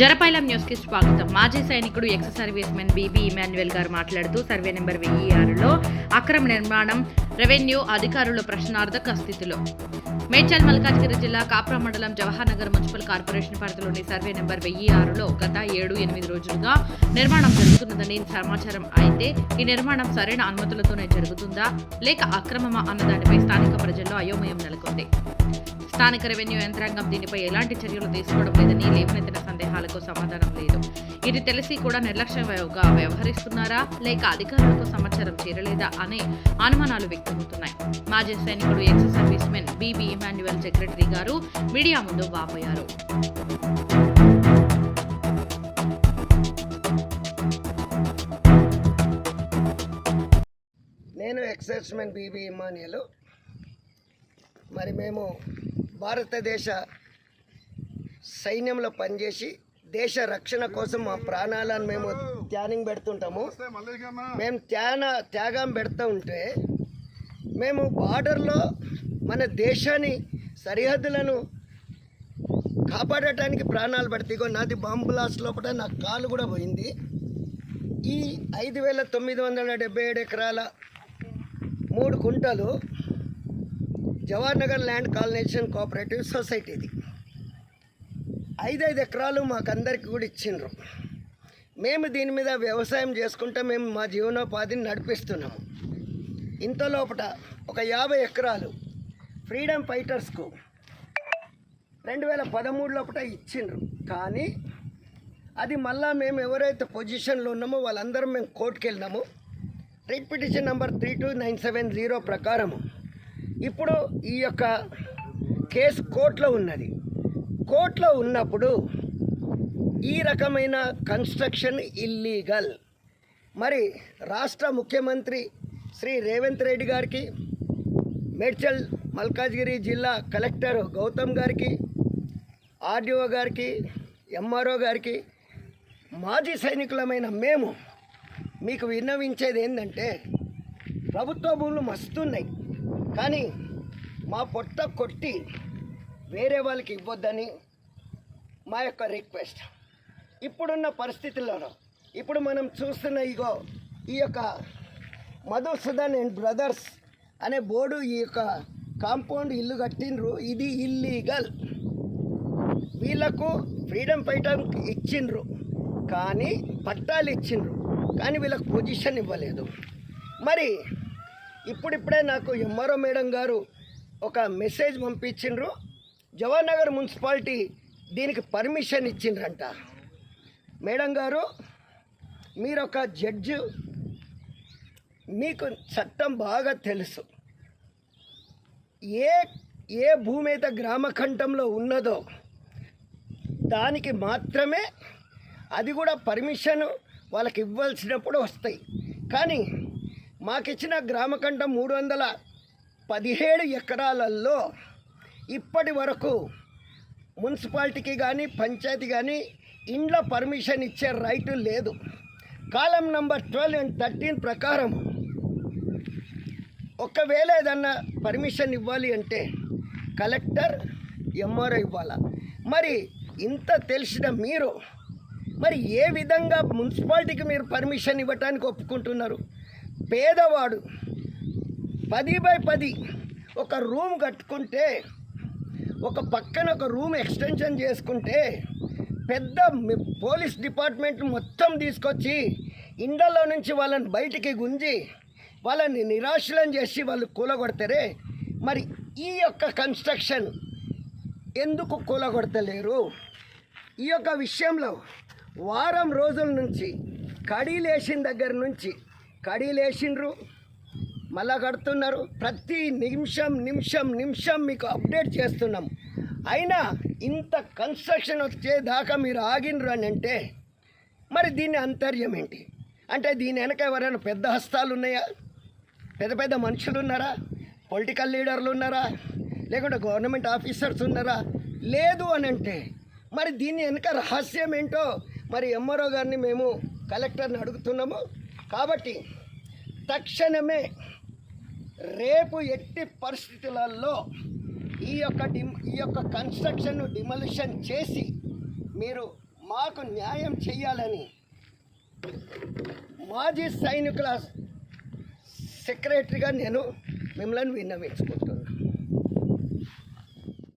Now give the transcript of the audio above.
జరపైలం న్యూస్కి స్వాగతం. మాజీ సైనికుడు ex service men B B Emmanuel గారు మాట్లాడుతూ సర్వే నెంబర్ వెయ్యి ఆరులో అక్రమ నిర్మాణం రెవెన్యూ అధికారుల ప్రశ్నార్థక స్థితిలో. మేడ్చల్ మల్కాజ్గిరి జిల్లా కాప్రా మండలం జవహర్ నగర్ మున్సిపల్ కార్పొరేషన్ పరిధిలోని సర్వే నెంబర్ వెయ్యి ఆరులో గత ఏడు ఎనిమిది రోజులుగా నిర్మాణం జరుగుతున్నదని సమాచారం అయితే ఈ నిర్మాణం సరైన అనుమతులతోనే జరుగుతుందా లేక అక్రమమా అన్నదానిపై స్థానిక ప్రజల్లో అయోమయం నెలకొంది. స్థానిక రెవెన్యూ యంత్రాంగం దీనిపై ఎలాంటి చర్యలు తీసుకోవడం లేదని లేవనెత్తిన సందేహాలకు సమాధానం లేదు. ఇది తెలిసి కూడా నిర్లక్ష్యంగా వ్యవహరిస్తున్నారా? లేక అధికారులకు సమాచారం చేరలేదా అనే అనుమానాలు వ్యక్తమవుతున్నాయి. మాజీ సైనికుడు ex service men B B Emmanuel secretary గారు మీడియా ముందు వాపోయారు. నేను ఎక్సైజ్మెంట్ బీబీ ఇమానియలు మరి మేము భారతదేశ సైన్యంలో పనిచేసి దేశ రక్షణ కోసం మా ప్రాణాలను మేము త్యాగం పెడుతుంటాము. మేము త్యాన త్యాగం పెడుతూ ఉంటే మేము బార్డర్లో మన దేశాన్ని సరిహద్దులను కాపాడటానికి ప్రాణాలు పెడితే ఇగో నాది బాంబు బ్లాస్ట్ లోపల నా కాలు కూడా పోయింది. ఈ ఐదు వేల తొమ్మిది వందల డెబ్బై ఏడు ఎకరాల మూడు కుంటలు Jawahar Nagar land colonisation cooperative సొసైటీది ఐదైదు ఎకరాలు మాకందరికి కూడా ఇచ్చిండ్రు. మేము దీని మీద వ్యవసాయం చేసుకుంటే మేము మా జీవనోపాధిని నడిపిస్తున్నాము. ఇంత లోపల ఒక యాభై ఎకరాలు ఫ్రీడమ్ ఫైటర్స్కు రెండు వేల పదమూడు లోపల ఇచ్చిండ్రు. కానీ అది మళ్ళా మేము ఎవరైతే పొజిషన్లో ఉన్నామో వాళ్ళందరం మేము కోర్టుకు వెళ్ళినాము writ petition number three two nine seven zero ప్రకారము ఇప్పుడు ఈ యొక్క కేసు కోర్టులో ఉన్నది. కోర్టులో ఉన్నప్పుడు ఈ రకమైన కన్స్ట్రక్షన్ ఇల్లీగల్. మరి రాష్ట్ర ముఖ్యమంత్రి శ్రీ రేవంత్ రెడ్డి గారికి మేడ్చల్ మల్కాజ్గిరి జిల్లా కలెక్టర్ గౌతమ్ గారికి ఆర్డీఓ గారికి ఎంఆర్ఓ గారికి మాజీ సైనికులమైన మేము మీకు విన్నవించేది ఏంటంటే ప్రభుత్వ భూములు మస్తున్నాయి. కానీ మా పొట్ట కొట్టి వేరే వాళ్ళకి ఇవ్వద్దని మా యొక్క రిక్వెస్ట్ ఇప్పుడున్న పరిస్థితుల్లో ఇప్పుడు మనం చూస్తున్న ఇగో ఈ యొక్క మధుసూదన్ అండ్ బ్రదర్స్ అనే బోర్డు ఈ యొక్క కాంపౌండ్ ఇల్లు కట్టిండ్రు. ఇది ఇల్లీగల్ వీళ్ళకు ఫ్రీడమ్ ఫైటర్ ఇచ్చిండ్రు. కానీ పట్టాలు ఇచ్చిండ్రు. కానీ వీళ్ళకు పొజిషన్ ఇవ్వలేదు. మరి ఇప్పుడిప్పుడే నాకు ఎంఆర్ఓ మేడం గారు ఒక మెసేజ్ పంపించిండ్రు. జవహర్ నగర్ మున్సిపాలిటీ దీనికి పర్మిషన్ ఇచ్చిండ్రంట. మేడం గారు మీరు ఒక జడ్జు మీకు చట్టం బాగా తెలుసు. ఏ ఏ భూమి అయితే గ్రామఖండంలో ఉన్నదో దానికి మాత్రమే అది కూడా పర్మిషన్ వాళ్ళకి ఇవ్వాల్సినప్పుడు వస్తాయి. కానీ మాకిచ్చిన గ్రామకంఠం మూడు వందల పదిహేడు ఎకరాలలో ఇప్పటి వరకు మున్సిపాలిటీకి కానీ పంచాయతీ కానీ ఇండ్ల పర్మిషన్ ఇచ్చే రైటు లేదు. కాలం నంబర్ ట్వెల్వ్ అండ్ థర్టీన్ ప్రకారం ఒకవేళ ఏదన్నా పర్మిషన్ ఇవ్వాలి అంటే కలెక్టర్ ఎంఆర్ఓ ఇవ్వాలా? మరి ఇంత తెలిసిన మీరు మరి ఏ విధంగా మున్సిపాలిటీకి మీరు పర్మిషన్ ఇవ్వటానికి ఒప్పుకుంటున్నారు? పేదవాడు పది బై పది ఒక రూమ్ కట్టుకుంటే ఒక పక్కన ఒక రూమ్ ఎక్స్టెన్షన్ చేసుకుంటే పెద్ద పోలీస్ డిపార్ట్మెంట్ మొత్తం తీసుకొచ్చి ఇండల్లో నుంచి వాళ్ళని బయటికి గుంజి వాళ్ళని నిరాశలం చేసి వాళ్ళు కూలగొడతారే? మరి ఈ యొక్క కన్స్ట్రక్షన్ ఎందుకు కూలగొడతలేరు? ఈ యొక్క విషయంలో వారం రోజుల నుంచి కడీలేసిన దగ్గర నుంచి కడీలేసిండ్రు. మళ్ళా కడుతున్నారు. ప్రతి నిమిషం నిమిషం నిమిషం మీకు అప్డేట్ చేస్తున్నాం. అయినా ఇంత కన్స్ట్రక్షన్ వచ్చేదాకా మీరు ఆగినరు అని అంటే మరి దీని అంతర్యం ఏంటి? అంటే దీని వెనక ఎవరైనా పెద్ద హస్తాలు ఉన్నాయా? పెద్ద పెద్ద మనుషులు ఉన్నారా? పొలిటికల్ లీడర్లు ఉన్నారా? లేకుంటే గవర్నమెంట్ ఆఫీసర్స్ ఉన్నారా? లేదు అని అంటే మరి దీని వెనక రహస్యం ఏంటో మరి ఎంఆర్ఓ గారిని మేము కలెక్టర్ని అడుగుతున్నాము. కాబట్టి తక్షణమే రేపు ఎట్టి పరిస్థితులలో ఈ యొక్క డిమ్ ఈ యొక్క కన్స్ట్రక్షన్ను డిమలిషన్ చేసి మీరు మాకు న్యాయం చేయాలని మాజీ సైనికుల సెక్రటరీగా నేను మిమ్మల్ని విన్నవించుకుంటున్నాను.